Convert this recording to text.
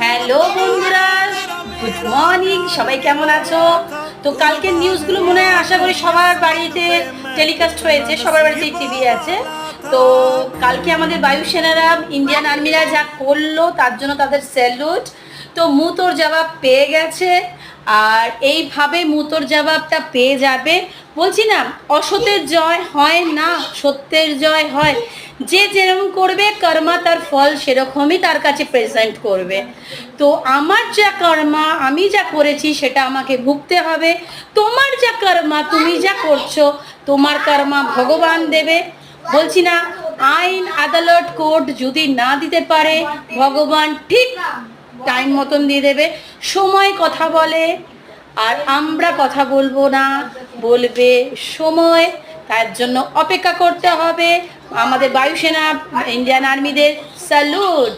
Hello বন্ধুরা, good morning, সবাই কেমন আছো? তো কালকের নিউজগুলো মনে হয় আশা করি সবার বাড়িতে টেলিকাস্ট হয়েছে, সবার বাড়িতেই টিভি আছে। তো কালকে আমাদের বায়ুসেনারা ইন্ডিয়ান আর্মিরা যা করল, তার জন্য তাদের স্যালুট তো মুতোর জবাব পেয়ে গেছে, আর এইভাবে মুতোর জবাবটা পেয়ে যাবে। বলছি না, অসতের জয় হয় না, সত্যের জয় হয়। যে যেরকম করবে, কর্মা তার ফল সেরকমই তার কাছে প্রেজেন্ট করবে। তো আমার যা কর্মা, আমি যা করেছি সেটা আমাকে ভুগতে হবে। তোমার যা কর্মা, তুমি যা করছ, তোমার কর্মা ভগবান দেবে। বলছি না, আইন, আদালত, কোর্ট যদি না দিতে পারে, ভগবান ঠিক টাইম মতন দিয়ে দেবে। সময় কথা বলে, আর আমরা কথা বলব না। বলবে সময়, তার জন্য অপেক্ষা করতে হবে। আমাদের বায়ুসেনা ইন্ডিয়ান আর্মিদের স্যালুট।